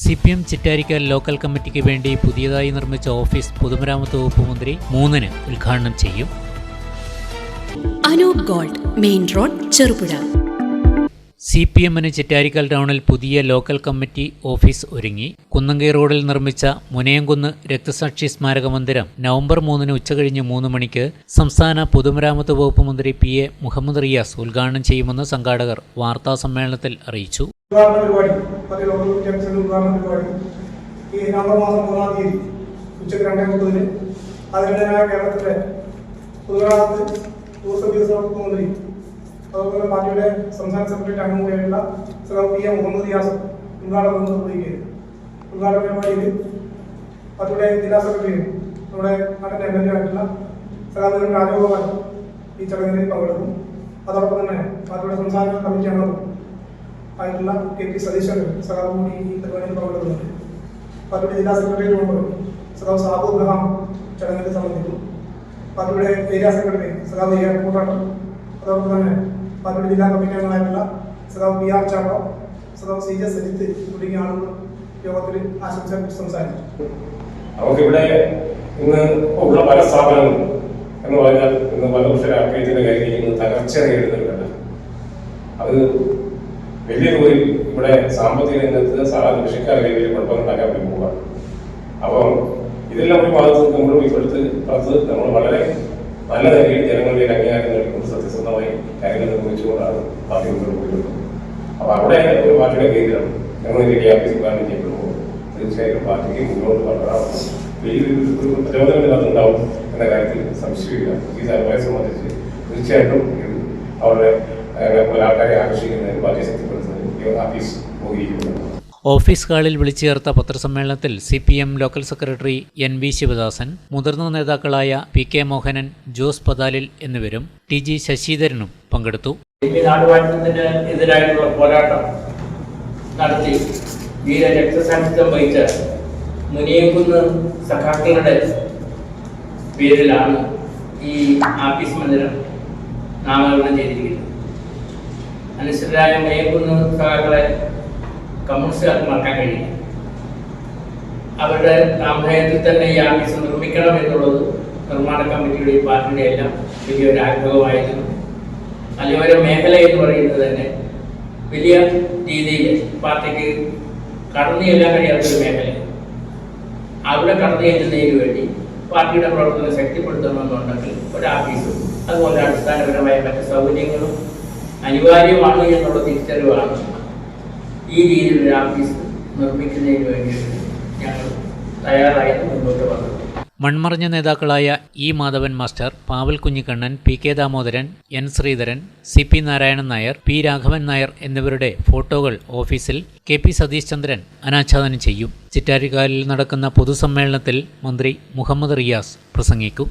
C P M Chittarikkal local കമ്മിറ്റിക്ക് വേണ്ടി പുതിയതായി നിർമ്മിച്ച ഓഫീസ് പൊതുമരാമത്ത് വകുപ്പ് മന്ത്രി മൂന്നിന് ഉദ്ഘാടനം ചെയ്യും. Anoop gold main road Cherupuzha. C P എമ്മിന് ചിറ്റാരിക്കൽ ടൗണിൽ പുതിയ ലോക്കൽ കമ്മിറ്റി ഓഫീസ് ഒരുങ്ങി. കുന്നങ്കൈ റോഡിൽ നിർമ്മിച്ച മുനയംകുന്ന് രക്തസാക്ഷി സ്മാരക മന്ദിരം നവംബർ മൂന്നിന് ഉച്ചകഴിഞ്ഞ് മൂന്ന് മണിക്ക് സംസ്ഥാന പൊതുമരാമത്ത് വകുപ്പ് മന്ത്രി പി എ മുഹമ്മദ് റിയാസ് ഉദ്ഘാടനം ചെയ്യുമെന്ന് സംഘാടകർ വാർത്താ സമ്മേളനത്തിൽ അറിയിച്ചു. ഉദ്ഘാടന പരിപാടി. പതിവ് ലോക്കൽ ജംഗ്ഷനിൽ ഉദ്ഘാടന പരിപാടി. ഈ നവംബർ മാസം മൂന്നാം തീയതി ഉച്ചയ്ക്ക് രണ്ടേ മുപ്പതിന് അതിനിടയായ കേരളത്തിലെ പൊതുഗതാഗത ടൂറിസം വികസന വകുപ്പ് മന്ത്രി അതുപോലെ പാർട്ടിയുടെ സംസ്ഥാന സെക്രട്ടറി അംഗമുള്ള സഖാവ് പി എ മുഹമ്മദ് റിയാസ് ഉദ്ഘാടനം നിർവഹിക്കുകയും ഉദ്ഘാടന പരിപാടിയിൽ പാർട്ടിയുടെ ജില്ലാ സെക്രട്ടറി നമ്മുടെ നാട്ടിലെ എം എൽ എ ആയിട്ടുള്ള രാജഗോപാൽ ഈ ചടങ്ങിൽ പങ്കെടുക്കും. അതോടൊപ്പം തന്നെ പാർട്ടിയുടെ സംസ്ഥാന കമ്മിറ്റി അംഗവും ആയിട്ടുള്ള കെ പി സതീശൻ സഖാവ് കൂടി ഈ പരിപാടിയിൽ പങ്കെടുക്കുന്നുണ്ട്. പാർട്ടിയുടെ ജില്ലാ സെക്രട്ടറി മെമ്പർ സഖാവ് സാബു അബ്രഹാം ചടങ്ങിൽ സംബന്ധിക്കും. പാർട്ടിയുടെ ഏരിയ സെക്രട്ടറി സഖാവ് എ ആർ കൂട്ടാട്ടം അതോടൊപ്പം തന്നെ പാർട്ടിയുടെ ജില്ലാ കമ്മിറ്റി അംഗങ്ങളായിട്ടുള്ള സഖാവ് പി ആർ ചാട്ടോ സഖാവ് സി ജെ സജിത്ത് തുടങ്ങിയ ആളുകൾ യോഗത്തിൽ ആശംസ സംസാരിച്ചു. നമുക്കിവിടെ ഇന്ന് ഉള്ള പല സ്ഥാപനങ്ങളും എന്ന് പറഞ്ഞാൽ ഇന്ന് പലപക്ഷ രാഷ്ട്രീയത്തിന്റെ കാര്യത്തിൽ ഇന്ന് തകർച്ച നേരിടുന്നുണ്ട് അത് വലിയ തോതിൽ ഇവിടെ സാമ്പത്തിക രംഗത്ത് സാധാരണ കൃഷിക്കാരുടെ വലിയ കുഴപ്പമുണ്ടാക്കാൻ ഉണ്ടാക്കാൻ പോവുകയാണ് അപ്പം ഇതെല്ലാം ഒരു ഭാഗത്ത് നമ്മൾ ഇപ്പോഴത്തെ ഭാഗത്ത് നമ്മൾ വളരെ നല്ല നിലയിൽ ജനങ്ങളുടെ അംഗീകാരം നൽകിക്കൊണ്ട് സത്യസന്ധമായി കാര്യങ്ങൾ നിർവഹിച്ചുകൊണ്ടാണ് പാർട്ടി മുന്നോട്ട് പോയിട്ടുള്ളത്. അപ്പൊ അവിടെ ഒരു പാർട്ടിയുടെ കേന്ദ്രം ഞങ്ങൾ റെഡി ആക്കി ഉദ്ഘാടനം ചെയ്യപ്പെടുമ്പോൾ തീർച്ചയായും പാർട്ടിക്ക് മുന്നോട്ട് കൊണ്ടുവരാം വലിയൊരു ഒരു എന്ന കാര്യത്തിൽ സംശയമില്ല. ഈ സർവേ സംബന്ധിച്ച് തീർച്ചയായിട്ടും അവരുടെ പല ആൾക്കാരെ ആകർഷിക്കുന്നതിന് പാർട്ടി ശക്തിപ്പെടുത്തുന്നതിന് ഈ ആഫീസ് ഉപയോഗിക്കുന്നുണ്ട് ഓഫീസ് ഹാളിൽ വിളിച്ചു ചേർത്ത പത്രസമ്മേളനത്തിൽ C P M local secretary N V Sivadasan മുതിർന്ന നേതാക്കളായ പി കെ മോഹനൻ ജോസ് പതാലിൽ എന്നിവരും ടി ജി ശശിധരനും പങ്കെടുത്തു. എതിരായിട്ടുള്ള പോരാട്ടം നടത്തി വീര രക്തസാക്ഷിത്വം വഹിച്ച മുനിയംകുന്ന് സഖാക്കളുടെ പേരിലാണ് ഈ ആഫീസ് മന്ദിരം നാമകരണം ചെയ്തിരിക്കുന്നത്. മുനിയംകുന്ന് സഖാക്കളെ കമ്മ്യൂണിസ്റ്റുകാർക്ക് മറക്കാൻ കഴിയില്ല. അവരുടെ നാമധേയത്തിൽ തന്നെ ഈ ആഫീസ് നിർമ്മിക്കണം എന്നുള്ളത് നിർമ്മാണ കമ്മിറ്റിയുടെയും പാർട്ടിയുടെ എല്ലാം വലിയൊരു ആഗ്രഹമായിരുന്നു. മലയോര മേഖല എന്ന് പറയുന്നത് തന്നെ വലിയ രീതിയിൽ പാർട്ടിക്ക് കടന്നു ചെല്ലാൻ കഴിയാത്തൊരു മേഖല. അവിടെ കടന്നു ചെല്ലുന്നതിന് വേണ്ടി പാർട്ടിയുടെ പ്രവർത്തനം ശക്തിപ്പെടുത്തണമെന്നുണ്ടെങ്കിൽ ഒരു ആഫീസും അതുപോലെ അടിസ്ഥാനപരമായ മറ്റ് സൗകര്യങ്ങളും അനിവാര്യമാണ് എന്നുള്ള തിരിച്ചറിവാണ്. ഈ രീതിയിലൊരു ആഫീസ് നിർമ്മിക്കുന്നതിന് വേണ്ടിയിട്ട് ഞങ്ങൾ തയ്യാറായത് മുന്നോട്ട് വന്നത്. മൺമറഞ്ഞ നേതാക്കളായ E Madhavan master Paval Kunhikannan P K Damodaran N Sreedharan C P Narayanan Nair P Raghavan Nair എന്നിവരുടെ ഫോട്ടോകൾ ഓഫീസിൽ കെ പി സതീഷ് ചന്ദ്രൻ അനാച്ഛാദനം ചെയ്യും. ചിറ്റാരിക്കാലിൽ നടക്കുന്ന പൊതുസമ്മേളനത്തിൽ മന്ത്രി മുഹമ്മദ് റിയാസ് പ്രസംഗിക്കും.